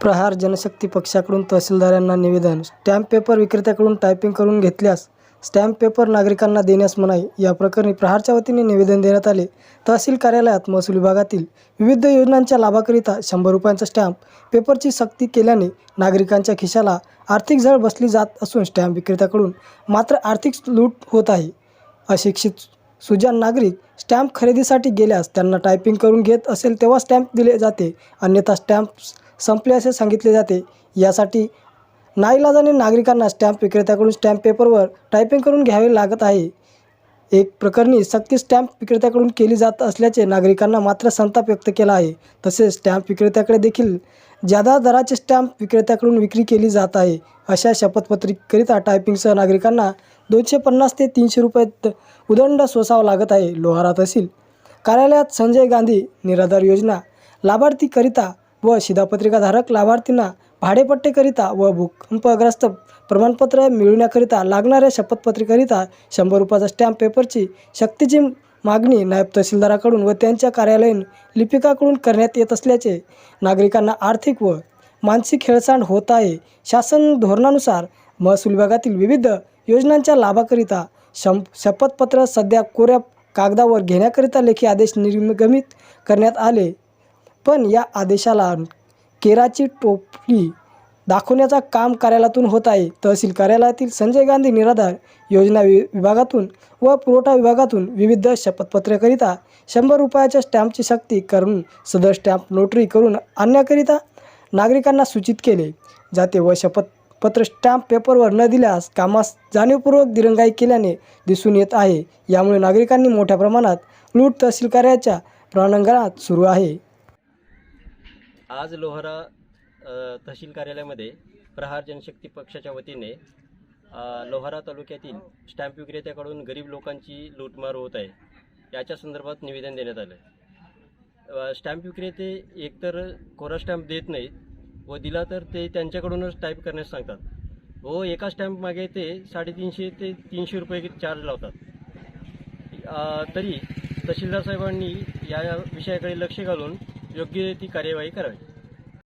प्रहार जनशक्ती पक्षाकडून तहसीलदारांना निवेदन. स्टॅम्प पेपर विक्रेत्याकडून टायपिंग करून घेतल्यास स्टॅम्प पेपर नागरिकांना देण्यास मनाई. या प्रकरणी प्रहारच्या वतीने निवेदन देण्यात आले. तहसील कार्यालयात महसूल विभागातील विविध योजनांच्या लाभाकरिता शंभर रुपयांचा स्टॅम्प पेपरची सक्ती केल्याने नागरिकांच्या खिशाला आर्थिक झळ बसली जात असून स्टॅम्प विक्रेत्याकडून मात्र आर्थिक लूट होत आहे. अशिक्षित सुजान नागरिक स्टॅम्प खरेदीसाठी गेल्यास त्यांना टायपिंग करून घेत असेल तेव्हा स्टॅम्प दिले जाते. अन्यथा स्टॅम्प संपले असे सांगितले जाते. यासाठी नाईलाजाने नागरिकांना स्टॅम्प विक्रेत्याकडून स्टॅम्प पेपरवर टायपिंग करून घ्यावे लागत आहे. एक प्रकरणी सक्ती स्टॅम्प विक्रेत्याकडून केली जात असल्याचे नागरिकांना मात्र संताप व्यक्त केला आहे. तसेच स्टॅम्प विक्रेत्याकडे देखील जादा दराचे स्टॅम्प विक्रेत्याकडून विक्री केली जात आहे अशा शपथपत्रिकरिता टायपिंगसह नागरिकांना दोनशे पन्नास ते तीनशे रुपये उदंड सोसावा लागत आहे. लोहारा तहसील कार्यालयात संजय गांधी निराधार योजना लाभार्थीकरिता व शिधापत्रिकाधारक लाभार्थींना भाडेपट्टेकरिता व भूकंपग्रस्त प्रमाणपत्र मिळवण्याकरिता लागणाऱ्या शपथपत्रिकरिता शंभर रुपयाचा स्टॅम्प पेपरची शक्तीची मागणी नायब तहसीलदाराकडून व त्यांच्या कार्यालयीन लिपिकाकडून करण्यात येत असल्याचे नागरिकांना आर्थिक व मानसिक हेळसांड होत आहे. शासन धोरणानुसार महसूल विभागातील विविध योजनांच्या लाभाकरिता शं शपथपत्र सध्या कोऱ्या कागदावर घेण्याकरिता लेखी आदेश निर्गमित करण्यात आले. पण या आदेशाला केराची टोपली दाखवण्याचा काम कार्यालयातून होत आहे. तहसील कार्यालयातील संजय गांधी निराधार योजना वि विभागातून व पुरवठा विभागातून विविध शपथपत्रेकरिता शंभर रुपयाच्या स्टॅम्पची सक्ती करून सदर स्टॅम्प नोटरी करून आणण्याकरिता नागरिकांना सूचित केले. जाते व शपथपत्र स्टॅम्प पेपरवर न दिल्यास कामास जाणीवपूर्वक दिरंगाई केल्याने दिसून येत आहे. यामुळे नागरिकांनी मोठ्या प्रमाणात लूट तहसील कार्याच्या प्रांगणात सुरू आहे. आज लोहारा तहसील कार्यालयामध्ये प्रहार जनशक्ती पक्षाच्या वतीने लोहारा तालुक्यातील स्टॅम्प विक्रेत्याकडून गरीब लोकांची लूटमार होत आहे. याच्या संदर्भात निवेदन देण्यात आलं आहे स्टॅम्प विक्रेते एकतर कोरा स्टॅम्प देत नाहीत व दिला तर ते त्यांच्याकडूनच टाईप करण्यास सांगतात. व एका स्टॅम्प मागे ते साडेतीनशे ते तीनशे रुपये चार्ज लावतात. तरी तहसीलदार साहेबांनी या विषयाकडे लक्ष घालून योग्य ती कार्यवाही करावी